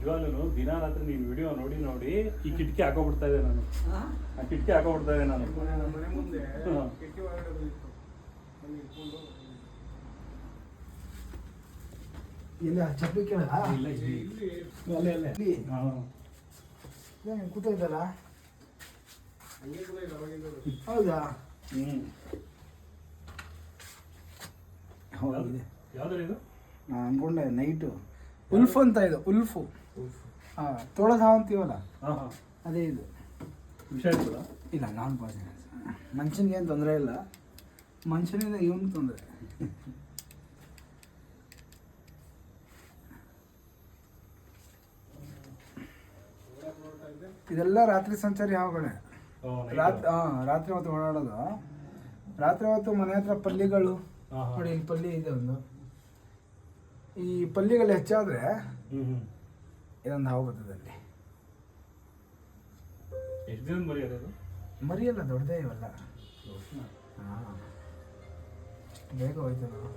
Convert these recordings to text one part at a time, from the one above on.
ನಿಜವಾಗ್ಲೂ ದಿನ ರಾತ್ರಿ ನೀನ್ ವಿಡಿಯೋ ನೋಡಿ ನೋಡಿ ಈ ಕಿಟಕಿ ಹಾಕೋಬಿಡ್ತಾ ಇದೆ ನಾನು. ಆ? ಕಿಟಕಿ ಹಾಕೋಬಿಡ್ತಾ ಇದೆ ನಾನು. ಇಲ್ಲ ಚಪ್ಪಲಿ ಕೇಳಲ್ಲ? ಇಲ್ಲ ಅಲ್ಲೇ ಅಲ್ಲೇ. ಇಲ್ಲಿ. ಹೌದಾ? ಹ್ಮ್. ಹೌದು. ಯಾವ್ದ್ರ ಇದು? ನಾನು ಅನ್ಕೊಂಡೆ ನೈಟು ಉಲ್ಫ್ ಅಂತ ಇದು ಉಲ್ಫು. ಹಾಂ ತೊಳೆದ ಹಾವು ಅಂತೀವಲ್ಲ? ಅದೇ ಇದು. ವಿಷ ಇಲ್ಲ ನಾನು ಪಾಸಿಟಿವ್ ಮನುಷ್ಯನಿಗೆ ಏನು ತೊಂದರೆ ಇಲ್ಲ. ಮನುಷ್ಯನಿಂದ ಇವನು ತೊಂದರೆ. ಇದೆಲ್ಲ ರಾತ್ರಿ ಸಂಚಾರಿ ಹಾವುಗಳೇ. ರಾತ್ರಿ ಹಾಂ ರಾತ್ರಿ ಹೊತ್ತು ಓಡಾಡೋದು. ರಾತ್ರಿ ಹೊತ್ತು ಮನೆ ಹತ್ರ ಪಲ್ಲಿಗಳು. ನೋಡಿ ಇಲ್ಲಿ ಪಲ್ಲಿ ಇದೆ ಒಂದು. ಈ ಪಲ್ಲಿಗಳು ಹೆಚ್ಚಾದರೆ ಇದೊಂದು ಹಾವು ಬರ್ತದೆ ಅಲ್ಲಿ. ಎಷ್ಟು ದಿನ ಮರಿಯೋದು ಅದು ಮರಿಯಲ್ಲ ದೊಡ್ಡದೇ ಇವೆಲ್ಲ. ಹಾಂ. ಬೇಗ ಹೋಯ್ತು ನಾವು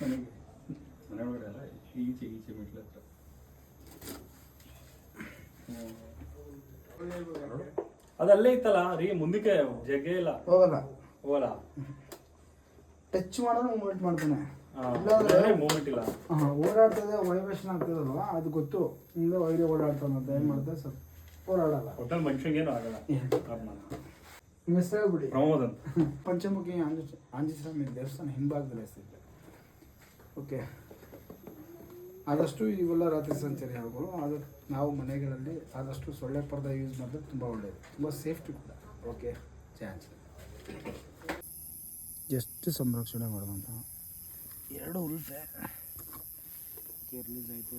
ಮನೆ ಒಳಗಡೆ ಅಲ್ಲ ಈಚೆ ಈಚೆ ಮೆಟ್ಲ ಹತ್ರ. ಅದಲ್ಲೇ ಇತ್ತಲ್ಲ ರೀ ಮುಂದಕ್ಕೆ ಜಗ್ಗೆ ಇಲ್ಲ. ಹೋಗಲ್ಲ. ಹೋಗಲ್ಲ. ಟಚ್ ಮಾಡೋದು ಮೂವ್ಮೆಂಟ್ ಮಾಡ್ತಾನೆ. ಇಲ್ಲಾಂದ್ರೆ ಇಲ್ಲಾಂದ್ರೆ ಮೂವ್ಮೆಂಟ್ ಇಲ್ಲ. ಓಡಾಡ್ತದೆ ವೈಬ್ರೇಷನ್ ಆಗ್ತದಲ್ವ? ಅದು ಗೊತ್ತು. ಮುಂದೆ ವೈರಿ ಓಡಾಡ್ತಾನೆ ಅಂತ ಏನು ಮಾಡ್ತದೆ ಸ್ವಲ್ಪ ಓಡಾಡಲ್ಲ. ಒಟ್ಟಲ್ಲಿ ಮನುಷ್ಯಂಗೇನು ಆಗಲ್ಲ. ಏನು? ನಿಮ್ಮ ಹೆಸರು ಹೇಳ್ಬಿಡಿ ಪ್ರಮೋದ್ ಅಂತ. ಪಂಚಮುಖಿ ಆಂಜ ಆಂಜನೇಯ ದೇವಸ್ಥಾನ ಹಿಂಭಾಗದಲ್ಲಿ ಹೆಸರಿದೆ ಓಕೆ ಆದಷ್ಟು ಇವೆಲ್ಲ ರಾತ್ರಿ ಸಂಚಾರಿ ಹಾವುಗಳು ಅದು ನಾವು ಮನೆಗಳಲ್ಲಿ ಆದಷ್ಟು ಸೊಳ್ಳೆ ಪರ್ದ ಯೂಸ್ ಮಾಡಿದ್ರೆ ತುಂಬ ಒಳ್ಳೆಯದು ತುಂಬ ಸೇಫ್ಟಿ ಕೂಡ. ಓಕೆ ಚಾನ್ಸ್ ಎಷ್ಟು ಸಂರಕ್ಷಣೆ ಮಾಡುವಂಥ ಎರಡು ಉಲ್ಫೆ. ರಿಲೀಸ್ ಆಯಿತು